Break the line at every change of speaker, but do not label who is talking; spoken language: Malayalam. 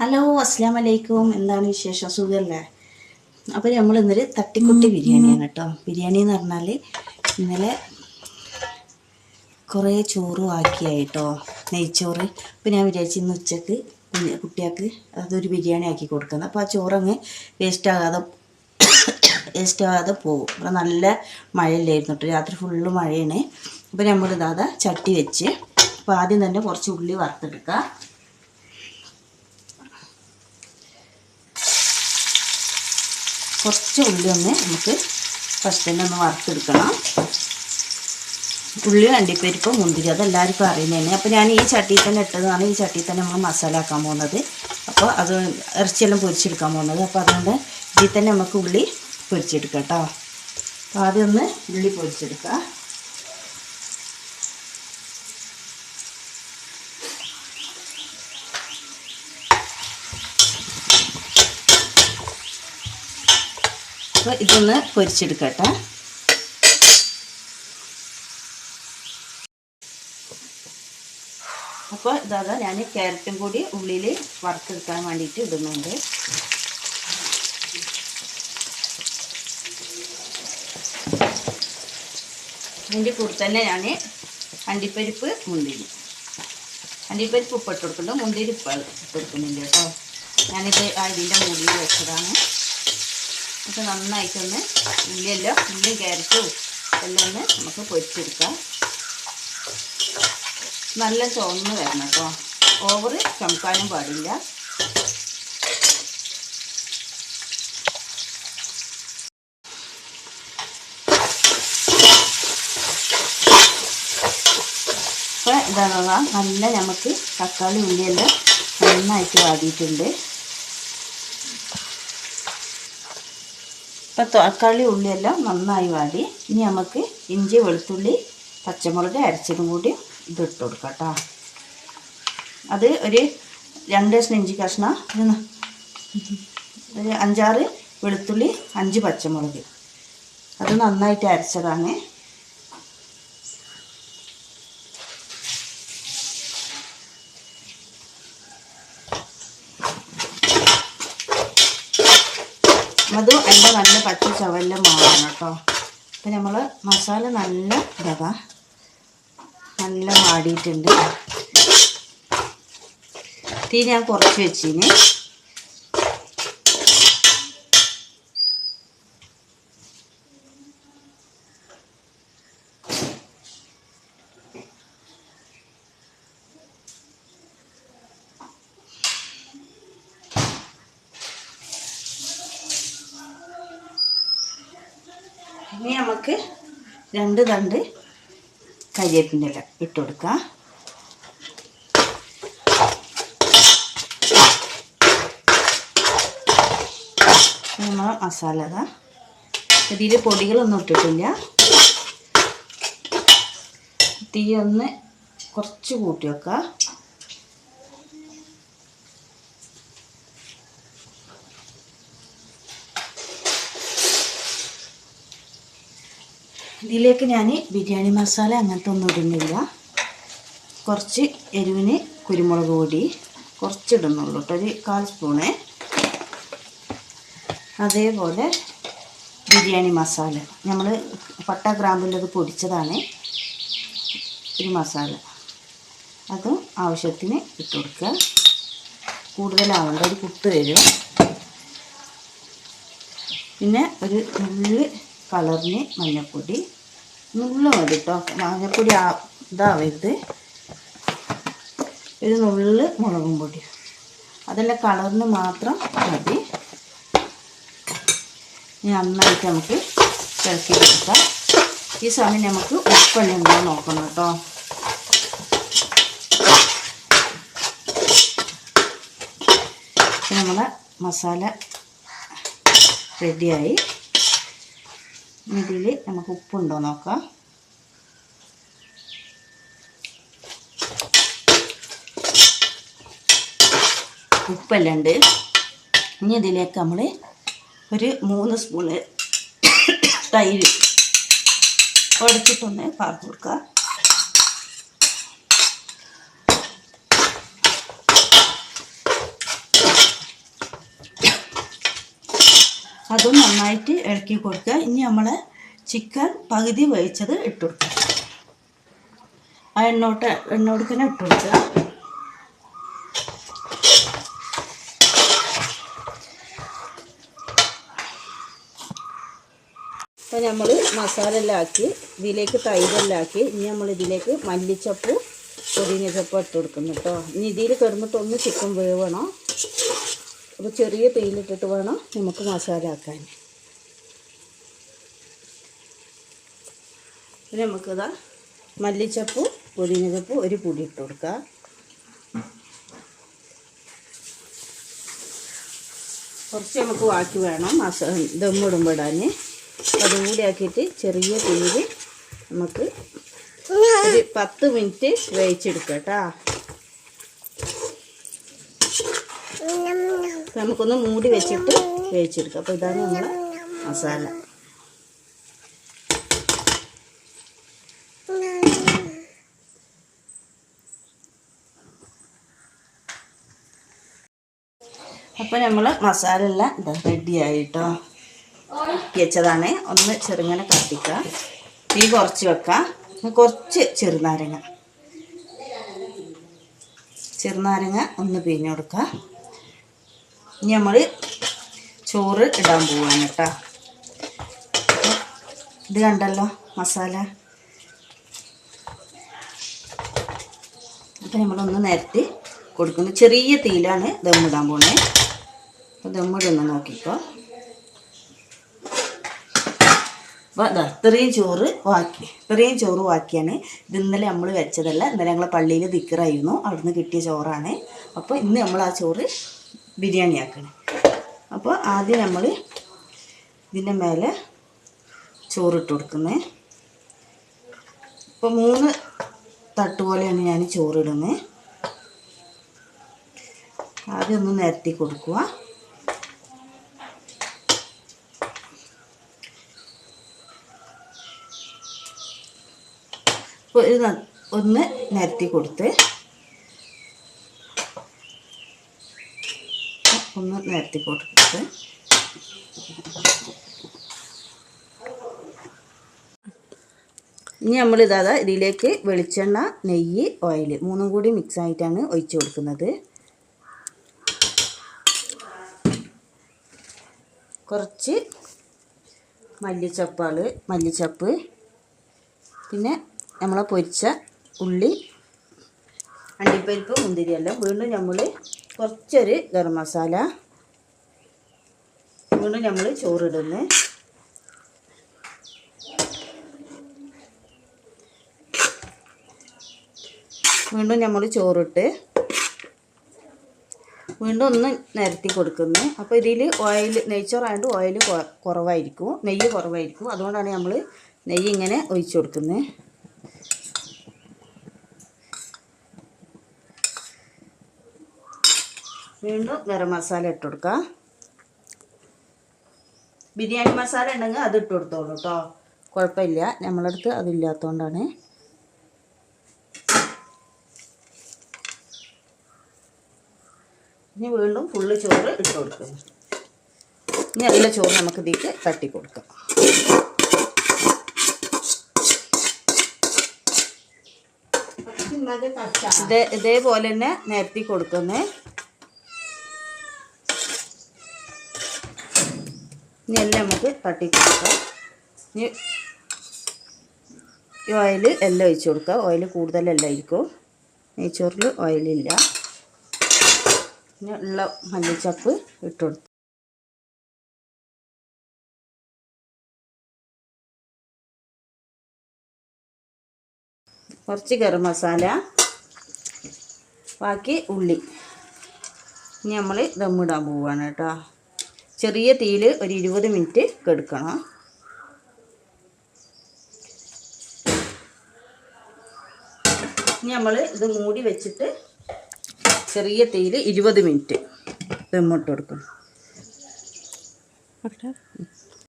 ഹലോ അസ്സാം വലൈക്കും എന്താണ് വിശേഷം? സുഖമല്ലേ അപ്പോൾ നമ്മൾ ഇന്നൊരു തട്ടിക്കുട്ടി ബിരിയാണിയാണ് കേട്ടോ. ബിരിയാണി എന്ന് പറഞ്ഞാൽ ഇന്നലെ കുറേ ചോറും ആക്കിയായിട്ടോ നെയ്ച്ചോറ്. അപ്പോൾ ഞാൻ വിചാരിച്ചു ഇന്ന് ഉച്ചയ്ക്ക് കുട്ടികൾക്ക് അതൊരു ബിരിയാണി ആക്കി കൊടുക്കുന്നത് അപ്പോൾ ആ ചോറങ്ങ് വേസ്റ്റ് ആകാതെ വേസ്റ്റ് ആകാതെ പോകും അപ്പോൾ നല്ല മഴയില്ലായിരുന്നു കേട്ടോ. രാത്രി ഫുള്ള് മഴയാണ്. അപ്പോൾ നമ്മൾ ഇതാ ചട്ടി വെച്ച് അപ്പോൾ ആദ്യം തന്നെ കുറച്ച് ഉള്ളി വറുത്തെടുക്കുക കുറച്ച് ഉള്ളി ഒന്ന് നമുക്ക് ഫസ്റ്റ് തന്നെ ഒന്ന് വറുത്തെടുക്കണം. ഉള്ളി അണ്ടിപ്പരിപ്പ് മുന്തിരി അതെല്ലാവർക്കും അറിയുന്നതന്നെ. അപ്പോൾ ഞാൻ ഈ ചട്ടിയിൽ തന്നെ ഇട്ടതാണ്. ഈ ചട്ടിയിൽ തന്നെ നമ്മൾ മസാല ആക്കാൻ പോകുന്നത്. അപ്പോൾ അത് ഇറച്ചിയെല്ലാം പൊരിച്ചെടുക്കാൻ പോകുന്നത്. അപ്പോൾ അതുകൊണ്ട് ഇതിൽ തന്നെ നമുക്ക് ഉള്ളി പൊരിച്ചെടുക്കാം കേട്ടോ. അപ്പോൾ ആദ്യം ഒന്ന് ഉള്ളി പൊരിച്ചെടുക്കുക അപ്പോൾ ഇതൊന്ന് പൊരിച്ചെടുക്കട്ടെ. അപ്പോൾ ഇതാ ഞാൻ ക്യാരറ്റും കൂടി ഉള്ളിൽ വറുത്തെടുക്കാൻ വേണ്ടിയിട്ട് ഇടുന്നുണ്ട്. അതിന്റെ കൂടെ തന്നെ ഞാൻ അണ്ടിപ്പരിപ്പ് മുന്തിരി. അണ്ടിപ്പരിപ്പ് ഉപ്പിട്ട് കൊടുക്കുന്നുണ്ട്. മുന്തിരി ഉപ്പ് ഇട്ട് കൊടുക്കുന്നുണ്ട് കേട്ടോ. ഞാനിത് അതിന്റെ മുടിയിൽ വെച്ചതാണ്. ഇത് നന്നായിട്ടൊന്ന് ഉള്ളിയെല്ലാം ഉള്ളി ക്യാരറ്റും എല്ലാം ഒന്ന് നമുക്ക് പൊരിച്ചെടുക്കാം. നല്ല ചുവന്ന് വരണം കേട്ടോ. ഓവർ ചുമക്കാനും പാടില്ല. ഇപ്പം ഇതാണ് നല്ല നമുക്ക് തക്കാളി ഉള്ളിയെല്ലാം നന്നായിട്ട് വാടിയിട്ടുണ്ട്. ഇപ്പം തക്കാളി ഉള്ളിയെല്ലാം നന്നായി വാടി. ഇനി നമുക്ക് ഇഞ്ചി വെളുത്തുള്ളി പച്ചമുളക് അരച്ചതും കൂടി ഇതിട്ട് കൊടുക്കാം കേട്ടോ അത് ഒരു രണ്ട് കഷ്ണം ഇഞ്ചി കഷ്ണം. ഒരു അഞ്ചാറ് വെളുത്തുള്ളി അഞ്ച് പച്ചമുളക്. അത് നന്നായിട്ട് അരച്ചതാണ് അതും അതിന്റെ നല്ല പച്ച ചവല്ല മാറണം കേട്ടോ. അപ്പം നമ്മൾ മസാല നല്ല ഇതാ നല്ല വാടിയിട്ടുണ്ട് തീ ഞാൻ കുറച്ച് വെച്ചിന്. ഇനി നമുക്ക് രണ്ട് തണ്ട് കരിയേപ്പിന്റെ ഇല ഇട്ട് കൊടുക്കാം. മസാല ഇതാ. പൊടികളൊന്നും ഇട്ടിട്ടില്ല. തീ ഒന്ന് കുറച്ച് കൂട്ടി വെക്കാം. ഇതിലേക്ക് ഞാൻ ബിരിയാണി മസാല അങ്ങനത്തെ ഒന്നും ഇടുന്നില്ല. കുറച്ച് എരിവിന് കുരുമുളക് പൊടി കുറച്ചിടുന്നുള്ളൂ കേട്ടോ ഒരു കാൽ സ്പൂണ്. അതേപോലെ ബിരിയാണി മസാല. നമ്മൾ പട്ട ഗ്രാമ്പിലത് പൊടിച്ചതാണ് ഒരു മസാല. അതും ആവശ്യത്തിന് ഇട്ട് കൊടുക്കുക. കൂടുതലാവേണ്ട ഒരു കുത്ത് വരും. പിന്നെ ഒരു നല്ല കളറിന് മഞ്ഞൾപ്പൊടി. നുള്ള് മതി കേട്ടോ മാങ്ങപ്പൊടി ആ ഇതാവരുത്. ഒരു നുള്ള് മുളകും പൊടി. അതെല്ലാം കളറിന് മാത്രം മതി. ഇനി നന്നായിട്ട് നമുക്ക് ഇളക്കി കൊടുക്കാം. ഈ സമയം നമുക്ക് ഉപ്പെല്ലാം ഉണ്ടോ നോക്കണം കേട്ടോ നമ്മളെ മസാല റെഡിയായി. ഇതിൽ നമുക്ക് ഉപ്പുണ്ടോ നോക്കാം. ഉപ്പെല്ലാം ഉണ്ട് ഇനി ഇതിലേക്ക് നമ്മൾ ഒരു മൂന്ന് സ്പൂണ് തൈര് ഉടച്ചിട്ടൊന്ന് പാർത്ത് കൊടുക്കുക അതും നന്നായിട്ട് ഇളക്കി കൊടുക്കുക. ഇനി നമ്മൾ ചിക്കൻ പകുതി വേവിച്ചത് ഇട്ട് കൊടുക്കുക. ആ എണ്ണോട്ട് എണ്ണോടുക്കനെ ഇട്ട് കൊടുക്കുക. അപ്പോൾ നമ്മൾ മസാല എല്ലാം ആക്കി ഇതിലേക്ക് തൈരെല്ലാം ആക്കി ഇനി നമ്മൾ ഇതിലേക്ക് മല്ലിച്ചപ്പും പുതിന ചപ്പും ഇട്ട് കൊടുക്കുന്നു കേട്ടോ. ഇനി ഇതിൽ കിടന്നിട്ടൊന്ന് ചിക്കൻ വേവണം. അപ്പോൾ ചെറിയ തേയിലിട്ടിട്ട് വേണം നമുക്ക് മസാല ആക്കാൻ. പിന്നെ നമുക്കിതാ മല്ലിച്ചപ്പും പുതിന ചപ്പും ഒരു പൊടി ഇട്ട് കൊടുക്കുക കുറച്ച് നമുക്ക് ബാക്കി വേണം. മസ ദമ്മിടുമ്പോൾ ഇടാൻ ആക്കിയിട്ട് ചെറിയ തീയിൽ നമുക്ക് ഒരു പത്ത് മിനിറ്റ് വേവിച്ചെടുക്കാം കേട്ടോ അപ്പൊ നമുക്കൊന്ന് മൂടി വെച്ചിട്ട് വേവിച്ചെടുക്കാം. അപ്പോൾ ഇതാണ് നമ്മുടെ മസാല. അപ്പോൾ നമ്മൾ മസാല എല്ലാം ഇതാ റെഡി ആയിട്ടോ. വെച്ചതാണ്. ഒന്ന് ചെറുങ്ങനെ കത്തിക്കുക തീ കുറച്ച് വെക്കാം. കുറച്ച് ചെറുനാരങ്ങ. ചെറുനാരങ്ങ ഒന്ന് പിഴിഞ്ഞ് ഇനി നമ്മൾ ചോറ് ഇടാൻ പോവാണ് കേട്ടോ. ഇത് കണ്ടല്ലോ മസാല. അപ്പം നമ്മളൊന്ന് നിരത്തി കൊടുക്കുന്നു. ചെറിയ തീയിലാണ് ദമ്മിടാൻ പോണേ. അപ്പോൾ ദമ്മിടൊന്ന് നോക്കിക്കോ. അപ്പോൾ ഇത്രയും ചോറ് വാക്കി ഇത്രയും ചോറ് വാക്കിയാണ്. ഇത് ഇന്നലെ നമ്മൾ വെച്ചതല്ല ഇന്നലെ ഞങ്ങളെ പള്ളിയിൽ ദിക്കറായിരുന്നു അവിടുന്ന് കിട്ടിയ ചോറാണ്. അപ്പോൾ ഇന്ന് നമ്മൾ ആ ചോറ് ബിരിയാണി ആക്കണം. അപ്പോൾ ആദ്യം നമ്മൾ ഇതിന്റെ മേലെ ചോറിട്ട് കൊടുക്കുന്നത് ഇപ്പോൾ മൂന്ന് തട്ട് പോലെയാണ് ഞാൻ ചോറിടുന്നത് ആദ്യം ഒന്ന് നിരത്തി കൊടുക്കുക ഒന്ന് നിരത്തി കൊടുത്ത്. ഒന്ന് നിരത്തി പോട്ടിട്ട് ഇനി നമ്മൾ ഇതാ ഇതിലേക്ക് വെളിച്ചെണ്ണ നെയ്യ് ഓയിൽ മൂന്നും കൂടി മിക്സ് ആയിട്ടാണ് ഒഴിച്ചു കൊടുക്കുന്നത്. കുറച്ച് മല്ലിച്ചപ്പാൾ മല്ലിച്ചപ്പ് പിന്നെ നമ്മളെ പൊരിച്ച ഉള്ളി അണ്ടിപ്പരിപ്പ് മുന്തിരിയെല്ലാം. വീണ്ടും നമ്മൾ കുറച്ചൊരു ഗരം മസാല. വീണ്ടും നമ്മൾ ചോറിടുന്നു. വീണ്ടും നമ്മൾ ചോറിട്ട് വീണ്ടും ഒന്ന് നിരത്തി കൊടുക്കുന്നു. അപ്പോൾ ഇതിൽ ഓയിൽ നെയ്ച്ചോറായതുകൊണ്ട് ഓയിൽ കുറവായിരിക്കും. നെയ്യ് കുറവായിരിക്കും. അതുകൊണ്ടാണ് നമ്മൾ നെയ്യ് ഇങ്ങനെ ഒഴിച്ചു കൊടുക്കുന്നത് വീണ്ടും ഗരം മസാല ഇട്ട് കൊടുക്കുക ബിരിയാണി മസാല ഉണ്ടെങ്കിൽ അത് ഇട്ട് കൊടുത്തോളൂ കേട്ടോ കുഴപ്പമില്ല. നമ്മളടുത്ത് അതില്ലാത്തതുകൊണ്ടാണ് ഇനി വീണ്ടും ഫുള്ള് ചോറ് ഇട്ട് കൊടുക്കുക ഇനി എല്ലാ ചോറ് നമുക്ക് ഇതിലേക്ക് തട്ടി കൊടുക്കാം. ഇതേ ഇതേപോലെ തന്നെ നിരത്തി കൊടുക്കുന്നേ. ഇനി എല്ലാം നമുക്ക് തട്ടി കൊടുക്കാം ഇനി ഈ ഓയിൽ എല്ലാം ഒഴിച്ച് കൊടുക്കുക ഓയിൽ കൂടുതലല്ലായിരിക്കും നെയ്ച്ചോറിൽ ഓയിലില്ല പിന്നെ ഉള്ള മല്ലിച്ചപ്പ് ഇട്ട് കൊടുത്തു കുറച്ച് ഗരം മസാല ബാക്കി ഉള്ളി. ഇനി നമ്മൾ ദമ്മിടാൻ പോവുകയാണ് കേട്ടോ. ചെറിയ തീയിൽ ഒരു ഇരുപത് മിനിറ്റ് കെടുക്കണം. ഇനി നമ്മൾ ഇത് മൂടി വെച്ചിട്ട് ചെറിയ തീയിൽ ഇരുപത് മിനിറ്റ് ദമ്മിട്ട് കൊടുക്കണം.